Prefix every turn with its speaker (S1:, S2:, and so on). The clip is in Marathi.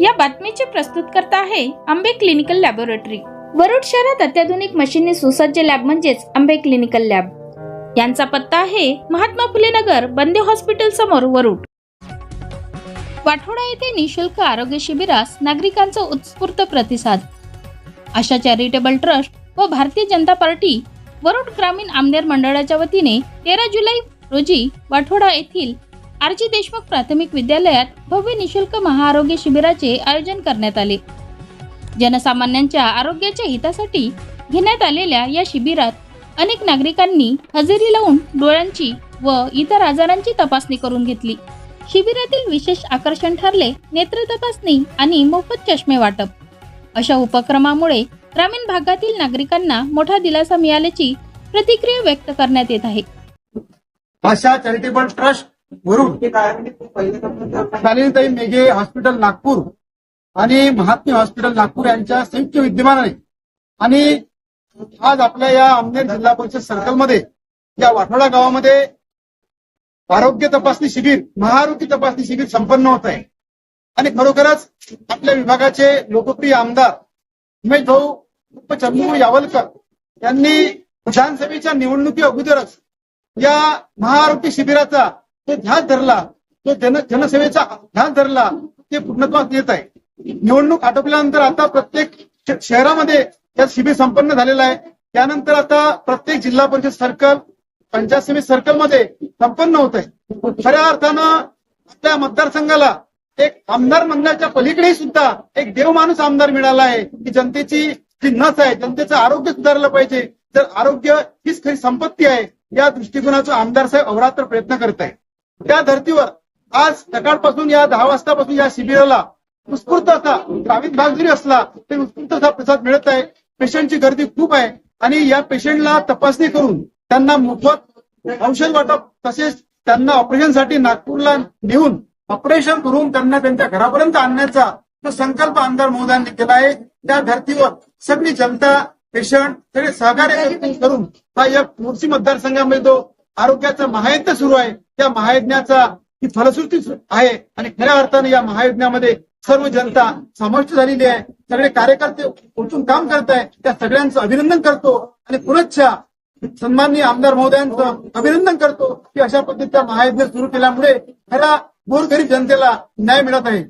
S1: या बातमीचे प्रस्तुतकर्ता आहे आंबे क्लिनिकल लॅबोरेटरी. वरुड शहरात अत्याधुनिक मशीनने सुसज्ज लॅब म्हणजेच आंबे क्लिनिकल लॅब. यांचा पत्ता आहे महात्मा फुले नगर बंदे हॉस्पिटल समोर वरुड. वाठोडा येथे निशुल्क आरोग्य शिबिरास नागरिकांचा उत्स्फूर्त प्रतिसाद. अशा चॅरिटेबल ट्रस्ट व भारतीय जनता पार्टी वरुड ग्रामीण आमदार मंडळाच्या वतीने तेरा जुलै रोजी वाठोडा येथील आरजी देशमुख प्राथमिक विद्यालयात भव्य निशुल्क महाआरोग्य शिबिराचे आयोजन करण्यात आले. जनसामान्यांच्या आरोग्याच्या हितासाठी घेण्यात आलेल्या या शिबिरात अनेक नागरिकांनी हजेरी लावून डोळ्यांची व इतर आजारांची तपासणी करून घेतली. शिबिरातील विशेष आकर्षण ठरले नेत्र तपासणी आणि मोफत चष्मे वाटप. अशा उपक्रमामुळे ग्रामीण भागातील नागरिकांना मोठा दिलासा मिळाल्याची प्रतिक्रिया व्यक्त करण्यात येत आहे.
S2: Asha charitable trust Shalinitai Meghe hospital Nagpur आणि महात्मे हॉस्पिटल नागपूर यांच्या संयुक्त विद्यमानाने. आणि आज आपल्या या अमनेर जिल्हा परिषद सर्कलमध्ये या वाठोडा गावामध्ये आरोग्य तपासणी शिबिर महाआरोग्य तपासणी शिबिर संपन्न होत आहे. आणि खरोखरच आपल्या विभागाचे लोकप्रिय आमदार उमेश भाऊ उर्फ चंद्रू यावलकर यांनी विधानसभेच्या निवडणुकी अगोदरच या महाआरोग्य शिबिराचा ते ध्यास धरला तो जन जनसेवेचा ध्यास धरला ते पूर्णत्वात येत आहे. निवडणूक आटोपल्यानंतर आता प्रत्येक शहरामध्ये या शिबिर संपन्न झालेलं आहे. त्यानंतर आता प्रत्येक जिल्हा परिषद सर्कल पंचायत समिती सर्कलमध्ये संपन्न होत आहे. खऱ्या अर्थानं आपल्या मतदारसंघाला एक आमदार मंडळाच्या पलीकडे सुद्धा एक देवमाणूस आमदार मिळाला आहे की जनतेची जी नस आहे जनतेचं आरोग्य सुधारलं पाहिजे. तर आरोग्य हीच खरी संपत्ती आहे या दृष्टिकोनाचा आमदार साहेब अवरात्र प्रयत्न करत आहे त्या धर्तीवर आज सकाळपासून या दहा वाजतापासून या शिबिराला उत्स्फूर्त असा ग्रामीण भाग जरी असला तरी उत्स्फूर्त असा प्रसाद मिळत आहे. पेशंटची गर्दी खूप आहे आणि या पेशंटला तपासणी करून त्यांना मोफत औषध वाटप तसेच त्यांना ऑपरेशनसाठी नागपूरला नेऊन ऑपरेशन करून त्यांना त्यांच्या घरापर्यंत आणण्याचा जो संकल्प आमदार महोदयांनी केला आहे त्या धर्तीवर सगळी जनता पेशंट सगळे सहकार्य करून हा या मोर्शी मतदारसंघामध्ये जो आरोग्याचा महायत्न सुरू आहे त्या महायज्ञाचा ही फलश्रुतीच आहे आणि खऱ्या अर्थाने या महायज्ञामध्ये सर्व जनता समाविष्ट झालेली आहे. सगळे कार्यकर्ते उठून काम करत आहे त्या सगळ्यांचं अभिनंदन करतो आणि पुनच्छा सन्माननीय आमदार महोदयांचं अभिनंदन करतो की अशा पद्धतीचा महायज्ञ सुरू केल्यामुळे खऱ्या गोरगरीब जनतेला न्याय मिळत आहे.